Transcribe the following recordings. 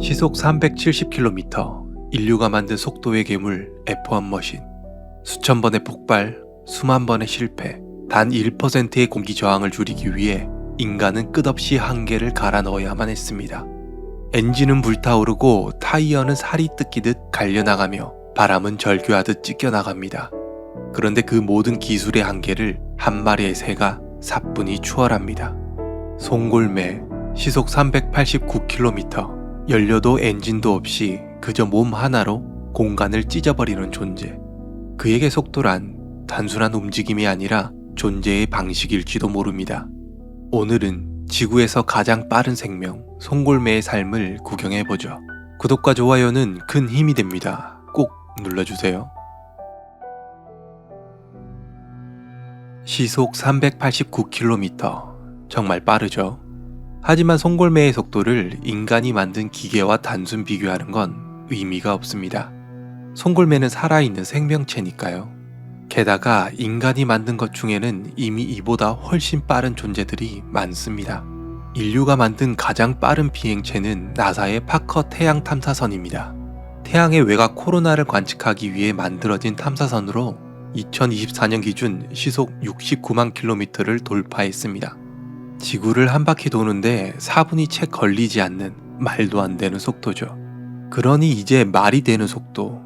시속 370km, 인류가 만든 속도의 괴물 F1 머신. 수천 번의 폭발, 수만 번의 실패, 단 1%의 공기 저항을 줄이기 위해 인간은 끝없이 한계를 갈아 넣어야만 했습니다. 엔진은 불타오르고 타이어는 살이 뜯기듯 갈려나가며 바람은 절규하듯 찢겨나갑니다. 그런데 그 모든 기술의 한계를 한 마리의 새가 사뿐히 추월합니다. 송골매 시속 389km 연료도 엔진도 없이 그저 몸 하나로 공간을 찢어버리는 존재. 그에게 속도란 단순한 움직임이 아니라 존재의 방식일지도 모릅니다. 오늘은 지구에서 가장 빠른 생명, 송골매의 삶을 구경해보죠. 구독과 좋아요는 큰 힘이 됩니다. 꼭 눌러주세요. 시속 389km. 정말 빠르죠? 하지만 송골매의 속도를 인간이 만든 기계와 단순 비교하는 건 의미가 없습니다. 송골매는 살아있는 생명체니까요. 게다가 인간이 만든 것 중에는 이미 이보다 훨씬 빠른 존재들이 많습니다. 인류가 만든 가장 빠른 비행체는 나사의 파커 태양 탐사선입니다. 태양의 외곽 코로나를 관측하기 위해 만들어진 탐사선으로 2024년 기준 시속 69만 킬로미터를 돌파했습니다. 지구를 한 바퀴 도는데 4분이 채 걸리지 않는 말도 안 되는 속도죠. 그러니 이제 말이 되는 속도.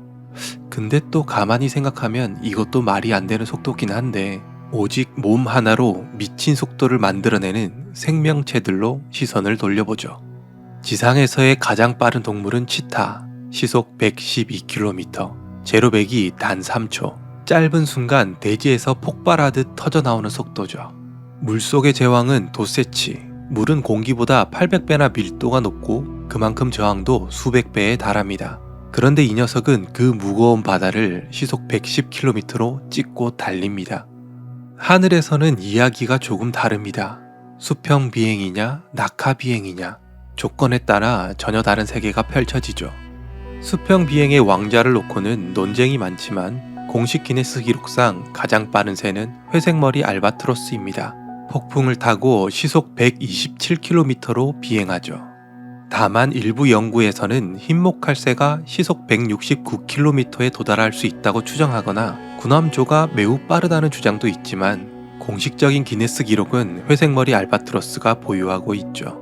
근데 또 가만히 생각하면 이것도 말이 안 되는 속도긴 한데 오직 몸 하나로 미친 속도를 만들어내는 생명체들로 시선을 돌려보죠. 지상에서의 가장 빠른 동물은 치타, 시속 112km, 제로백이 단 3초, 짧은 순간 대지에서 폭발하듯 터져 나오는 속도죠. 물속의 제왕은 도세치. 물은 공기보다 800배나 밀도가 높고 그만큼 저항도 수백 배에 달합니다. 그런데 이 녀석은 그 무거운 바다를 시속 110km로 찍고 달립니다. 하늘에서는 이야기가 조금 다릅니다. 수평 비행이냐, 낙하 비행이냐, 조건에 따라 전혀 다른 세계가 펼쳐지죠. 수평 비행의 왕자를 놓고는 논쟁이 많지만 공식 기네스 기록상 가장 빠른 새는 회색머리 알바트로스입니다. 폭풍을 타고 시속 127km로 비행하죠. 다만 일부 연구에서는 흰목칼새가 시속 169km에 도달할 수 있다고 추정하거나 군함조가 매우 빠르다는 주장도 있지만 공식적인 기네스 기록은 회색머리 알바트로스가 보유하고 있죠.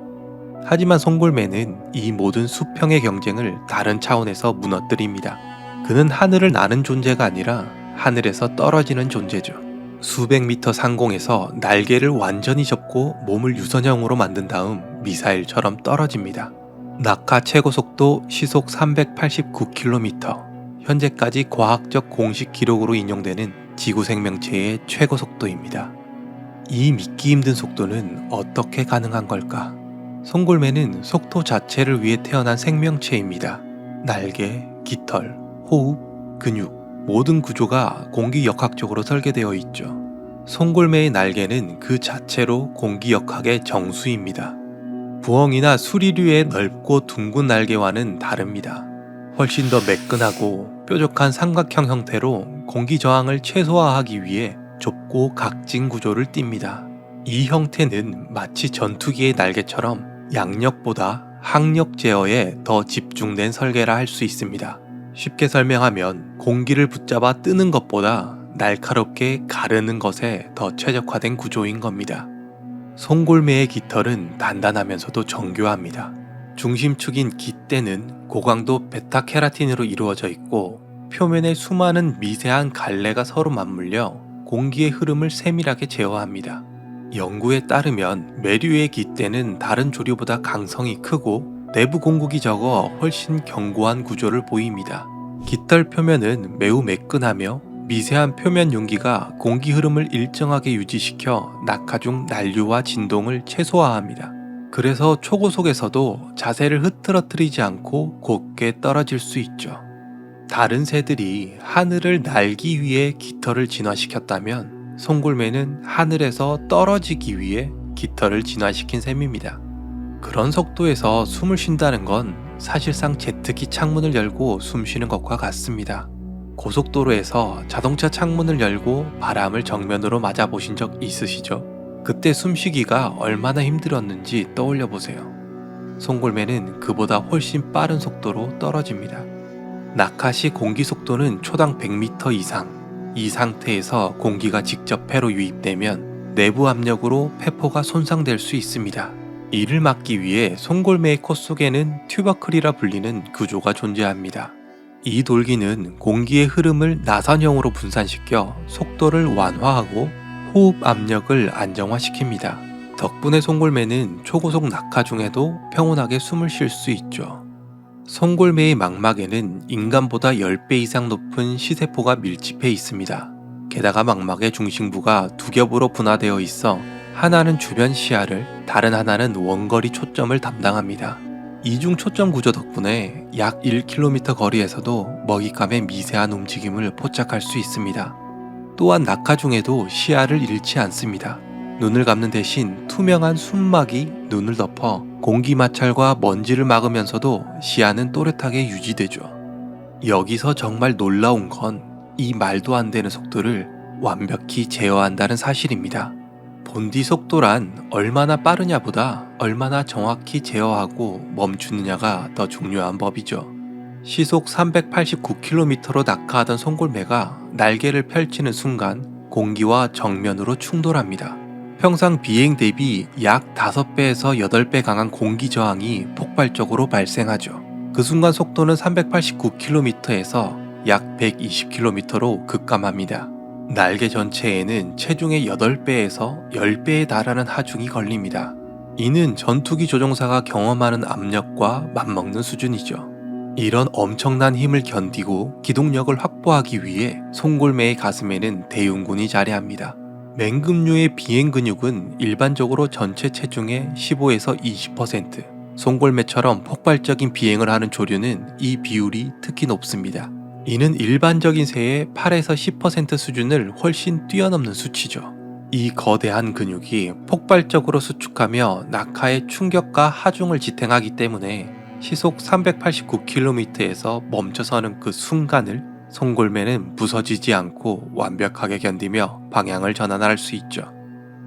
하지만 송골매는 이 모든 수평의 경쟁을 다른 차원에서 무너뜨립니다. 그는 하늘을 나는 존재가 아니라 하늘에서 떨어지는 존재죠. 수백 미터 상공에서 날개를 완전히 접고 몸을 유선형으로 만든 다음 미사일처럼 떨어집니다. 낙하 최고 속도 시속 389km. 현재까지 과학적 공식 기록으로 인용되는 지구 생명체의 최고 속도입니다. 이 믿기 힘든 속도는 어떻게 가능한 걸까? 송골매는 속도 자체를 위해 태어난 생명체입니다. 날개, 깃털, 호흡, 근육, 모든 구조가 공기역학적으로 설계되어 있죠. 송골매의 날개는 그 자체로 공기역학의 정수입니다. 부엉이나 수리류의 넓고 둥근 날개와는 다릅니다. 훨씬 더 매끈하고 뾰족한 삼각형 형태로 공기 저항을 최소화하기 위해 좁고 각진 구조를 띱니다. 이 형태는 마치 전투기의 날개처럼 양력보다 항력 제어에 더 집중된 설계라 할 수 있습니다. 쉽게 설명하면 공기를 붙잡아 뜨는 것보다 날카롭게 가르는 것에 더 최적화된 구조인 겁니다. 송골매의 깃털은 단단하면서도 정교합니다. 중심축인 깃대는 고강도 베타케라틴으로 이루어져 있고 표면에 수많은 미세한 갈래가 서로 맞물려 공기의 흐름을 세밀하게 제어합니다. 연구에 따르면 메류의 깃대는 다른 조류보다 강성이 크고 내부 공국이 적어 훨씬 견고한 구조를 보입니다. 깃털 표면은 매우 매끈하며 미세한 표면 용기가 공기 흐름을 일정하게 유지시켜 낙하 중 난류와 진동을 최소화합니다. 그래서 초고속에서도 자세를 흐트러뜨리지 않고 곧게 떨어질 수 있죠. 다른 새들이 하늘을 날기 위해 깃털을 진화시켰다면 송골매는 하늘에서 떨어지기 위해 깃털을 진화시킨 셈입니다. 그런 속도에서 숨을 쉰다는 건 사실상 제트기 창문을 열고 숨 쉬는 것과 같습니다. 고속도로에서 자동차 창문을 열고 바람을 정면으로 맞아 보신 적 있으시죠? 그때 숨쉬기가 얼마나 힘들었는지 떠올려 보세요. 송골매는 그보다 훨씬 빠른 속도로 떨어집니다. 낙하시 공기 속도는 초당 100m 이상. 이 상태에서 공기가 직접 폐로 유입되면 내부 압력으로 폐포가 손상될 수 있습니다. 이를 막기 위해 송골매의 코 속에는 튜버클이라 불리는 구조가 존재합니다. 이 돌기는 공기의 흐름을 나선형으로 분산시켜 속도를 완화하고 호흡 압력을 안정화시킵니다. 덕분에 송골매는 초고속 낙하 중에도 평온하게 숨을 쉴 수 있죠. 송골매의 망막에는 인간보다 10배 이상 높은 시세포가 밀집해 있습니다. 게다가 망막의 중심부가 두 겹으로 분화되어 있어 하나는 주변 시야를, 다른 하나는 원거리 초점을 담당합니다. 이중 초점 구조 덕분에 약 1km 거리에서도 먹잇감의 미세한 움직임을 포착할 수 있습니다. 또한 낙하 중에도 시야를 잃지 않습니다. 눈을 감는 대신 투명한 숨막이 눈을 덮어 공기 마찰과 먼지를 막으면서도 시야는 또렷하게 유지되죠. 여기서 정말 놀라운 건 이 말도 안 되는 속도를 완벽히 제어한다는 사실입니다. 본디 속도란 얼마나 빠르냐보다 얼마나 정확히 제어하고 멈추느냐가 더 중요한 법이죠. 시속 389km로 낙하하던 송골매가 날개를 펼치는 순간 공기와 정면으로 충돌합니다. 평상 비행 대비 약 5배에서 8배 강한 공기 저항이 폭발적으로 발생하죠. 그 순간 속도는 389km에서 약 120km로 급감합니다. 날개 전체에는 체중의 8배에서 10배에 달하는 하중이 걸립니다. 이는 전투기 조종사가 경험하는 압력과 맞먹는 수준이죠. 이런 엄청난 힘을 견디고 기동력을 확보하기 위해 송골매의 가슴에는 대흉군이 자리합니다. 맹금류의 비행 근육은 일반적으로 전체 체중의 15에서 20%, 송골매처럼 폭발적인 비행을 하는 조류는 이 비율이 특히 높습니다. 이는 일반적인 새의 8에서 10% 수준을 훨씬 뛰어넘는 수치죠. 이 거대한 근육이 폭발적으로 수축하며 낙하의 충격과 하중을 지탱하기 때문에 시속 389km에서 멈춰서는 그 순간을 송골매는 부서지지 않고 완벽하게 견디며 방향을 전환할 수 있죠.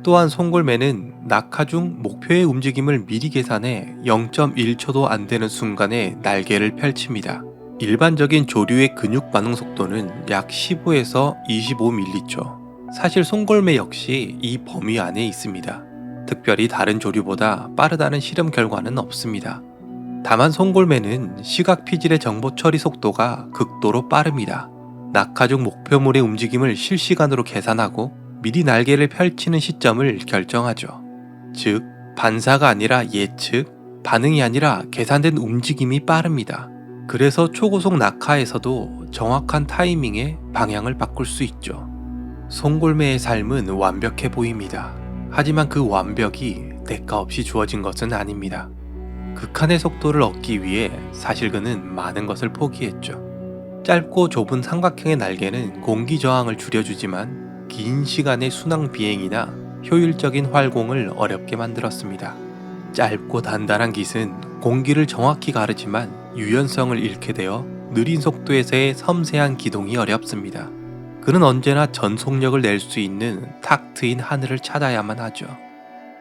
또한 송골매는 낙하 중 목표의 움직임을 미리 계산해 0.1초도 안 되는 순간에 날개를 펼칩니다. 일반적인 조류의 근육 반응 속도는 약 15에서 25m초. 사실 송골매 역시 이 범위 안에 있습니다. 특별히 다른 조류보다 빠르다는 실험 결과는 없습니다. 다만 송골매는 시각 피질의 정보 처리 속도가 극도로 빠릅니다. 낙하 중 목표물의 움직임을 실시간으로 계산하고 미리 날개를 펼치는 시점을 결정하죠. 즉, 반사가 아니라 예측, 반응이 아니라 계산된 움직임이 빠릅니다. 그래서 초고속 낙하에서도 정확한 타이밍에 방향을 바꿀 수 있죠. 송골매의 삶은 완벽해 보입니다. 하지만 그 완벽이 대가 없이 주어진 것은 아닙니다. 극한의 속도를 얻기 위해 사실 그는 많은 것을 포기했죠. 짧고 좁은 삼각형의 날개는 공기 저항을 줄여주지만 긴 시간의 순항 비행이나 효율적인 활공을 어렵게 만들었습니다. 짧고 단단한 깃은 공기를 정확히 가르지만 유연성을 잃게 되어 느린 속도에서의 섬세한 기동이 어렵습니다. 그는 언제나 전속력을 낼 수 있는 탁 트인 하늘을 찾아야만 하죠.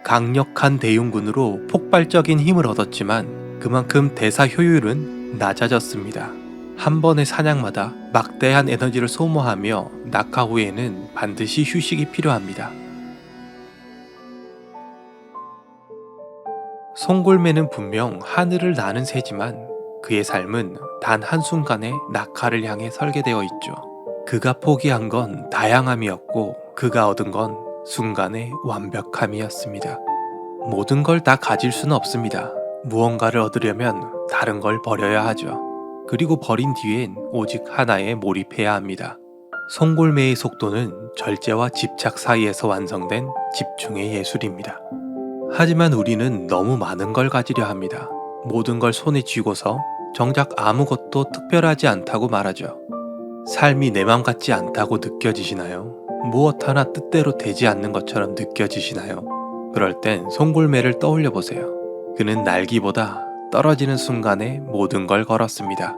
강력한 대용군으로 폭발적인 힘을 얻었지만 그만큼 대사 효율은 낮아졌습니다. 한 번의 사냥마다 막대한 에너지를 소모하며 낙하 후에는 반드시 휴식이 필요합니다. 송골매는 분명 하늘을 나는 새지만 그의 삶은 단 한순간에 낙하를 향해 설계되어 있죠. 그가 포기한 건 다양함이었고 그가 얻은 건 순간의 완벽함이었습니다. 모든 걸 다 가질 수는 없습니다. 무언가를 얻으려면 다른 걸 버려야 하죠. 그리고 버린 뒤엔 오직 하나에 몰입해야 합니다. 송골매의 속도는 절제와 집착 사이에서 완성된 집중의 예술입니다. 하지만 우리는 너무 많은 걸 가지려 합니다. 모든 걸 손에 쥐고서 정작 아무것도 특별하지 않다고 말하죠. 삶이 내 맘 같지 않다고 느껴지시나요? 무엇 하나 뜻대로 되지 않는 것처럼 느껴지시나요? 그럴 땐 송골매를 떠올려 보세요. 그는 날기보다 떨어지는 순간에 모든 걸 걸었습니다.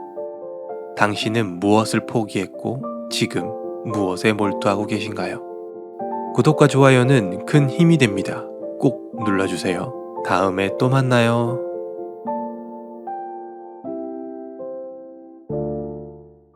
당신은 무엇을 포기했고 지금 무엇에 몰두하고 계신가요? 구독과 좋아요는 큰 힘이 됩니다. 꼭 눌러주세요. 다음에 또 만나요.